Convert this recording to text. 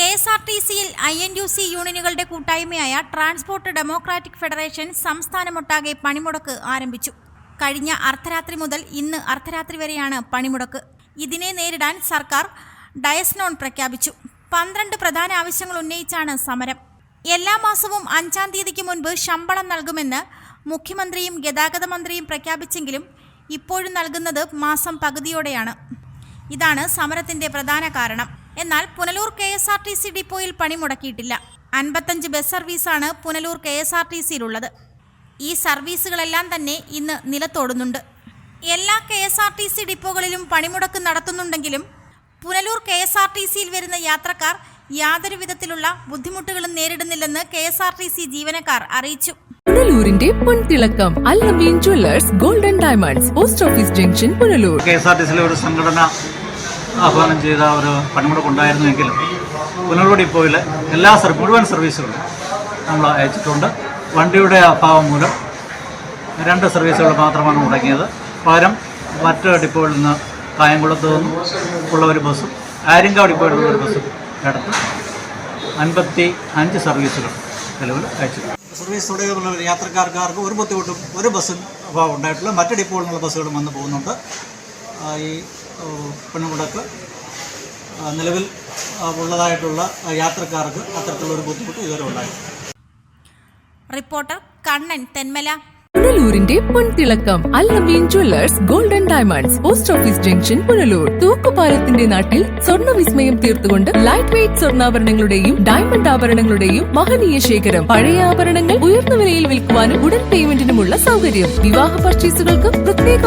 K S R T സിയിൽ I N U C യൂണിയനുകളുടെ കൂട്ടായ്മയായ ട്രാൻസ്പോർട്ട് ഡെമോക്രാറ്റിക് ഫെഡറേഷൻ സംസ്ഥാനമൊട്ടാകെ പണിമുടക്ക് ആരംഭിച്ചു. കഴിഞ്ഞ അർദ്ധരാത്രി മുതൽ ഇന്ന് അർദ്ധരാത്രി വരെയാണ് പണിമുടക്ക്. ഇതിനെ നേരിടാൻ സർക്കാർ ഡയസ്നോൺ പ്രഖ്യാപിച്ചു. പന്ത്രണ്ട് പ്രധാന ആവശ്യങ്ങൾ ഉന്നയിച്ചാണ് സമരം. എല്ലാ മാസവും അഞ്ചാം തീയതിക്ക് മുൻപ് ശമ്പളം നൽകുമെന്ന് മുഖ്യമന്ത്രിയും ഗതാഗത മന്ത്രിയും പ്രഖ്യാപിച്ചെങ്കിലും ഇപ്പോഴും നൽകുന്നത് മാസം പകുതിയോടെയാണ്. ഇതാണ് സമരത്തിന്റെ പ്രധാന കാരണം. എന്നാൽ Punalur K S R T C ഡിപ്പോയിൽ പണിമുടക്കിയിട്ടില്ല അൻപത്തഞ്ച് ബസ് സർവീസാണ് Punalur K S R T സിയിലുള്ളത്. ഈ സർവീസുകളെല്ലാം തന്നെ ഇന്ന് നിലത്തോടുന്നുണ്ട്. എല്ലാ K S R T C ഡിപ്പോകളിലും പണിമുടക്ക് നടത്തുന്നുണ്ടെങ്കിലും Punalur K S R T സിയിൽ വരുന്ന യാത്രക്കാർ യാതൊരു വിധത്തിലുള്ള ബുദ്ധിമുട്ടുകളും നേരിടുന്നില്ലെന്ന് K S R T C ജീവനക്കാർ അറിയിച്ചു. പുനലൂരിന്റെ പൊൻതിളക്കം Allameen jewellers golden diamonds post office junction Punalur. K S R T സിയിലെ ഒരു സംഘടന ആഹ്വാനം ചെയ്ത ഒരു പണിമുടക്കുണ്ടായിരുന്നുവെങ്കിലും പുനലൂടി ഡിപ്പോയിൽ എല്ലാ മുഴുവൻ സർവീസുകളും നമ്മൾ അയച്ചിട്ടുണ്ട്. വണ്ടിയുടെ അഭാവം മൂലം രണ്ട് സർവീസുകൾ മാത്രമാണ് മുടങ്ങിയത്. പകരം മറ്റ് ഡിപ്പോയിൽ നിന്ന് കായംകുളത്ത് നിന്നും ഉള്ള ഒരു ബസ്സും ആര്യങ്കാവ് ഡിപ്പോയിൽ നിന്നുള്ള ഒരു ബസ്സും എടുത്ത് അൻപത്തി അഞ്ച് സർവീസുകൾ നിലവിൽ അയച്ചിട്ടുണ്ട്. സർവീസ് തുടങ്ങിയുള്ള യാത്രക്കാർക്കാർക്ക് ഒരു ബുദ്ധിമുട്ടും ഒരു ബസ്സും ഉണ്ടായിട്ടില്ല. മറ്റ് ഡിപ്പോയിൽ നിന്നുള്ള ബസ്സുകളും വന്ന് പോകുന്നുണ്ട്. ഈ പണിമുടക്ക് ആ, നിലവിൽ ഉള്ളതായിട്ടുള്ള യാത്രക്കാർക്ക് അത്തരത്തിലുള്ള ഒരു ബുദ്ധിമുട്ട് ഇതുവരെ ഉണ്ടായി റിപ്പോർട്ടർ കണ്ണൻ തെന്മല. പുനലൂരിന്റെ പൊൻതിളക്കം Allameen jewellers golden diamonds post office junction Punalur. തൂക്കുപാലത്തിന്റെ നാട്ടിൽ സ്വർണ വിസ്മയം തീർത്തുകൊണ്ട് ലൈറ്റ് വെയിറ്റ് സ്വർണാഭരണങ്ങളുടെയും ഡയമണ്ട് ആഭരണങ്ങളുടെയും മഹനീയ ശേഖരം. പഴയ ആഭരണങ്ങൾ ഉയർന്ന വിലയിൽ വിൽക്കുവാനും ഉടൻ പേയ്മെന്റിനുമുള്ള സൗകര്യം. വിവാഹ പർച്ചേസുകൾക്ക് പ്രത്യേക